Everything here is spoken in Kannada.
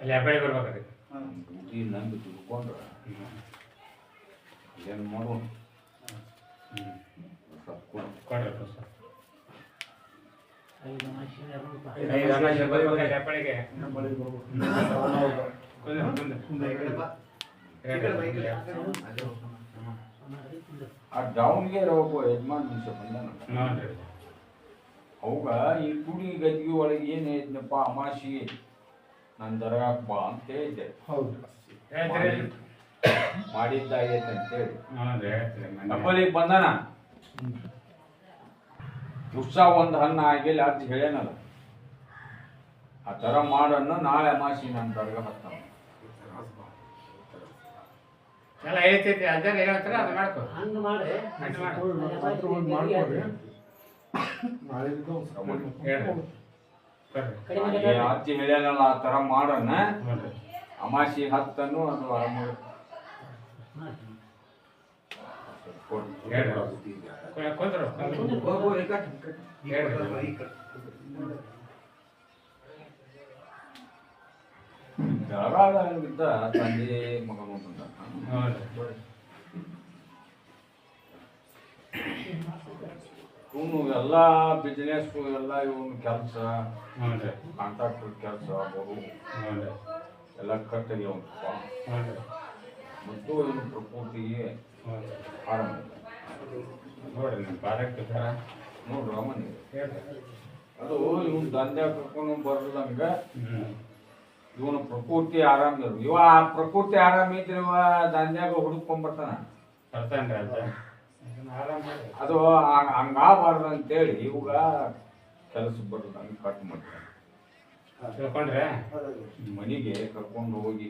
ಅಲ್ಲಿ ಹೆಬ್ಬಳ್ಳಿ ಬರ್ಬೇಕಾದ್ರೆ ಡ್ಯೂಟಿ ನಂಬಿ ತಿಳ್ಕೊಂಡ್ರೆ ಏನು ಮಾಡೋಣ ಹ್ಞೂ ಸ್ವಲ್ಪ ಕೊಡು. ಕೊಡ್ರಿ ಪುಸ್ತಕ ಐದು ಅಮಾವಾಸ್ಯೆ ಎರಡು ರೂಪಾಯಿ. ಐದು ಅಮಾವಾಸ್ಯೆ ಬರ್ಬೇಕಾದ್ರೆ ಹೆಬ್ಬಳ್ಳಿಗೆ ಹೆಬ್ಬಳ್ಳಿ ಬರ್ಬೇಕು. ಕುಂದ್ರ ಕುಂದ್ರ ಮಾಡಿ ಕುಂದ್ರು. ಆ ಡೌನ್ಗೆ ಒಬ್ಬ ಯಜಮಾನ್ ಮನುಷ್ಯ ಬಂದಾನ ನೋಡ್ರಿ ಅವಾಗ ಈ ಕುಡಿ ಗದ್ದಿಗೆ ಒಳಗೆ ಏನು ಐತನಪ್ಪ ಅಮಾಸಿ ನನ್ನ ದರ್ಗಾಕ್ ಬಾ ಅಂತ ಹೇಳಿದ್ದೆ ಹೌದು ಹೇಳ್ತೀರಿ ಮಾಡಿದ್ದಾಗೈತೆ ಅಂತೇಳಿ ನೋಡ್ರಿ ಹೇಳ್ತೀರಿ ಮನೆ. ನಮ್ಮಲ್ಲಿಗೆ ಬಂದಾನ? ಉತ್ಸಾಹ ಒಂದು ಹಣ್ಣು ಆಗಿಲ್ಲ ಅಂತ ಹೇಳೇನಲ್ಲ. ಆ ಥರ ಮಾಡನ್ನು ನಾಳೆ ಅಮಾಸಿ ನನ್ನ ದರ್ಗ ಹತ್ತ ಎಲ್ಲ ಹೇಳ್ತೈತಿ ಅದೇ ಹೇಳ್ತಾರ? ಅದು ಮಾಡ್ಕೊ. ಹಂಗ ಮಾಡಿ. ಹಂಗ್ ಮಾಡಿ. ರಾತ್ರಿ ಅಜ್ಜಿ ಹೇಳ್ಯಾನಲ್ಲ ಆ ತರ ಮಾಡೋಣ. ಅಮಾಸಿ ಹತ್ತನ್ನು ಅದು ಆರಾಮ ಬೆಳಗಾವಿಯಿಂದ ತಂದೆ ಮಗನು ಬಂದ ಇವನು ಎಲ್ಲ ಬಿಸ್ನೆಸ್ ಎಲ್ಲ ಇವನು ಕೆಲಸ ಕಾಂಟ್ರಾಕ್ಟರ್ ಕೆಲಸ ಬರು ಎಲ್ಲ ಕಟ್ಟಿಗೆ ಅವನು ಮತ್ತು ಇವನು ಪ್ರಕೃತಿಗೆ ಆರಾಮ ನೋಡ್ರಿ ನಿಮ್ಮ ಬಾರಕ್ಕೆ ಸರ ನೋಡ್ರಿ ಹೇಳ್ರಿ ಅದು ಇವನು ದಂಧೆ ಕರ್ಕೊಂಡು ಬರ್ದಂಗ ಇವನು ಪ್ರಕೃತಿ ಆರಾಮ ಇರು ಇವ ಆ ಪ್ರಕೃತಿ ಆರಾಮ ಇದ್ರೆ ಇವ ದಂಧ್ಯಾಗ ಹುಡುಕೊಂಡ್ಬರ್ತಾನ ಬರ್ತಾನ್ರಿ ಮಾಡಿ ಅದು ಹಂಗ್- ಹಂಗಾಗಬಾರ್ದು ಅಂತೇಳಿ ಇವಾಗ ಕೆಲಸ ಬರ್ತದೆ ಕಟ್ ಮಾಡ್ತಾರೆ. ತಿಳ್ಕೊಂಡ್ರೆ ಮನೆಗೆ ಕರ್ಕೊಂಡು ಹೋಗಿ